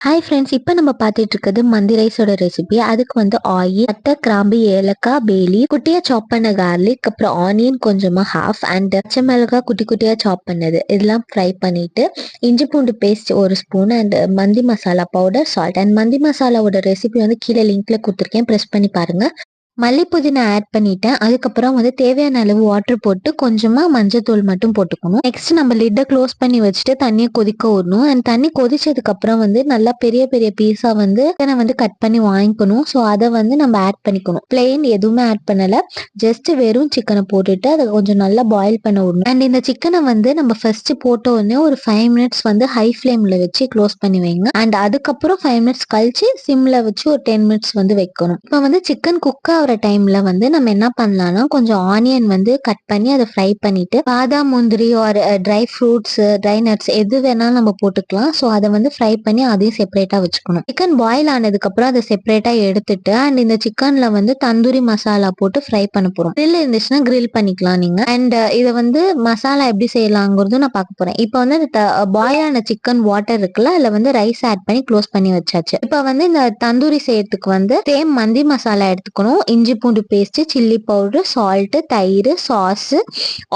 Hi friends இப்போ நம்ம பார்த்துட்டு இருக்கிறது மந்தி ரைஸோட ரெசிபி அதுக்கு வந்து ஆயில் அட்டை கிராம்பு ஏலக்காய் பேலி குட்டியா சாப் பண்ண கார்லிக் அப்புறம் ஆனியன் கொஞ்சமா ஹாஃப் அண்ட் பச்சை மிளகா குட்டி குட்டியா சாப் பண்ணது. இதெல்லாம் ஃப்ரை பண்ணிட்டு இஞ்சி பூண்டு பேஸ்ட் ஒரு ஸ்பூன் அண்ட் மந்தி மசாலா பவுடர் சால்ட் அண்ட் மந்தி மசாலாவோட ரெசிபி வந்து கீழே லிங்க்ல கொடுத்துருக்கேன். ப்ரெஸ் பண்ணி பாருங்க. மல்லி புதினா ஆட் பண்ணிட்டேன். அதுக்கப்புறம் வந்து தேவையான அளவு வாட்டர் போட்டு கொஞ்சமா மஞ்சத்தூள் மட்டும் போட்டுக்கணும். நெக்ஸ்ட் நம்ம லிட்டை க்ளோஸ் பண்ணி வச்சுட்டு தண்ணியை கொதிக்க விடணும். அண்ட் தண்ணி கொதிச்சதுக்கு அப்புறம் வந்து நல்லா பெரிய பெரிய பீஸா வந்து சிக்கனை வந்து கட் பண்ணி வாங்கிக்கணும். ஸோ அதை வந்து நம்ம ஆட் பண்ணிக்கணும். பிளெயின் எதுவுமே ஆட் பண்ணல. ஜஸ்ட் வெறும் சிக்கனை போட்டுட்டு அதை கொஞ்சம் நல்லா பாயில் பண்ண விடணும். அண்ட் இந்த சிக்கனை வந்து நம்ம ஃபர்ஸ்ட் போட்ட உடனே ஒரு ஃபைவ் மினிட்ஸ் வந்து ஹை ஃப்ளேம்ல வச்சு க்ளோஸ் பண்ணி வைங்க. அண்ட் அதுக்கப்புறம் ஃபைவ் மினிட்ஸ் கழிச்சு சிம்ல வச்சு ஒரு டென் மினிட்ஸ் வந்து வைக்கணும். இப்போ வந்து சிக்கன் குக்கா வர டைம்ல வந்து நம்ம என்ன பண்ணலாம்னா கொஞ்சம் ஆனியன் வந்து கட் பண்ணி அதை ஃப்ரை பண்ணிட்டு பாதாம் முந்திரி ஒரு ட்ரை ஃப்ரூட்ஸ் ட்ரை நட்ஸ் எது வேணாலும் நம்ம போட்டுக்கலாம். ஸோ அதை வந்து ஃப்ரை பண்ணி அதையும் செப்பரேட்டா வச்சுக்கணும். சிக்கன் பாயில் ஆனதுக்கு அப்புறம் அதை செப்பரேட்டா எடுத்துட்டு அண்ட் இந்த சிக்கன்ல வந்து தந்தூரி மசாலா போட்டு ஃப்ரை பண்ண போறோம். கிரில் இருந்துச்சுன்னா கிரில் பண்ணிக்கலாம் நீங்க. அண்ட் இதை வந்து மசாலா எப்படி செய்யலாங்கிறதும் நான் பார்க்க போறேன். இப்போ வந்து இந்த பாயில் ஆன சிக்கன் வாட்டர் இருக்குல்ல அதுல வந்து ரைஸ் ஆட் பண்ணி க்ளோஸ் பண்ணி வச்சாச்சு. இப்போ வந்து இந்த தந்தூரி செய்யறதுக்கு வந்து சேம் மந்தி மசாலா எடுத்துக்கணும். இஞ்சி பூண்டு பேஸ்ட்டு சில்லி பவுடர் சால்ட்டு தயிர் சாஸு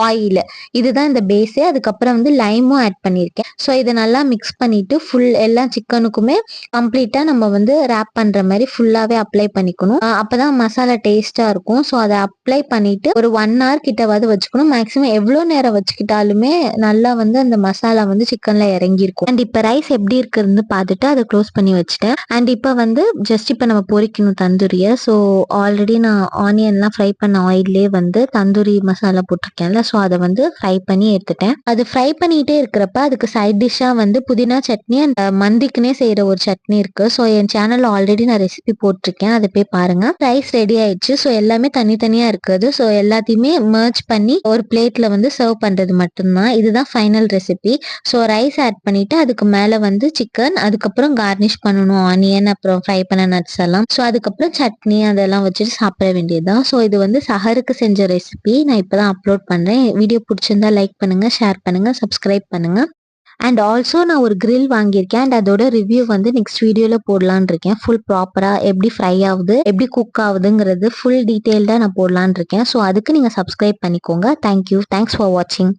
ஆயில் இதுதான் இந்த பேஸே அதுக்கப்புறம் வந்து லைமும் ஆட் பண்ணியிருக்கேன். ஸோ இதை நல்லா மிக்ஸ் பண்ணிட்டு ஃபுல் எல்லா சிக்கனுக்குமே கம்ப்ளீட்டாக நம்ம வந்து ரேப் பண்ணுற மாதிரி ஃபுல்லாகவே அப்ளை பண்ணிக்கணும். அப்போதான் மசாலா டேஸ்ட்டாக இருக்கும். ஸோ அதை அப்ளை பண்ணிட்டு ஒரு ஒன் ஹவர் கிட்டவாது வச்சுக்கணும். மேக்ஸிமம் எவ்வளோ நேரம் வச்சுக்கிட்டாலுமே நல்லா வந்து அந்த மசாலா வந்து சிக்கன்ல இறங்கியிருக்கும். அண்ட் இப்போ ரைஸ் எப்படி இருக்குன்னு பார்த்துட்டு அதை க்ளோஸ் பண்ணி வச்சுட்டேன். அண்ட் இப்போ வந்து ஜஸ்ட் இப்போ நம்ம பொரிக்கணும் தந்தூரியை. ஸோ ஆல்ரெடி நான் ஆனியன்லாம் ஃப்ரை பண்ண ஆயிலே வந்து தந்தூரி மசாலா போட்டிருக்கேன்ல ஸோ அதை வந்து ஃப்ரை பண்ணி எடுத்துட்டேன். அது ஃப்ரை பண்ணிட்டே இருக்கிறப்ப அதுக்கு சைட் டிஷ்ஷாக வந்து புதினா சட்னி அண்ட் மந்திக்குனே செய்கிற ஒரு சட்னி இருக்கு. ஸோ என் சேனலில் ஆல்ரெடி நான் ரெசிபி போட்டிருக்கேன். அதை போய் பாருங்க. ரைஸ் ரெடி ஆயிடுச்சு. ஸோ எல்லாமே தனித்தனியாக இருக்குது. ஸோ எல்லாத்தையுமே மர்ச் பண்ணி ஒரு பிளேட்ல வந்து சர்வ் பண்ணுறது மட்டும்தான். இதுதான் final recipe so rice add பண்ணிட்டு அதுக்கு மேலே வந்து சிக்கன் அதுக்கப்புறம் கார்னிஷ் பண்ணணும். ஆனியன் அப்புறம் ஃப்ரை பண்ண நட்ஸ் எல்லாம். ஸோ அதுக்கப்புறம் சட்னி அதெல்லாம் வச்சுட்டு சாப்பிட வேண்டியதுதான். ஸோ இது வந்து சஹருக்கு செஞ்ச ரெசிபி நான் இப்போ தான் அப்லோட் பண்ணுறேன் வீடியோ பிடிச்சிருந்தா லைக் பண்ணுங்கள் ஷேர் பண்ணுங்கள் சப்ஸ்கிரைப் பண்ணுங்கள் அண்ட் ஆல்சோ நான் ஒரு கிரில் வாங்கியிருக்கேன். அண்ட் அதோட ரிவ்யூ வந்து நெக்ஸ்ட் வீடியோவில் போடலான் இருக்கேன். ஃபுல் ப்ராப்பராக எப்படி ஃப்ரை ஆகுது எப்படி குக் ஆகுதுங்கிறது ஃபுல் டீட்டெயில்டாக நான் போடலான் இருக்கேன். ஸோ அதுக்கு நீங்கள் சப்ஸ்கிரைப் பண்ணிக்கோங்க. தேங்க்யூ தேங்க்ஸ் ஃபார் வாட்சிங்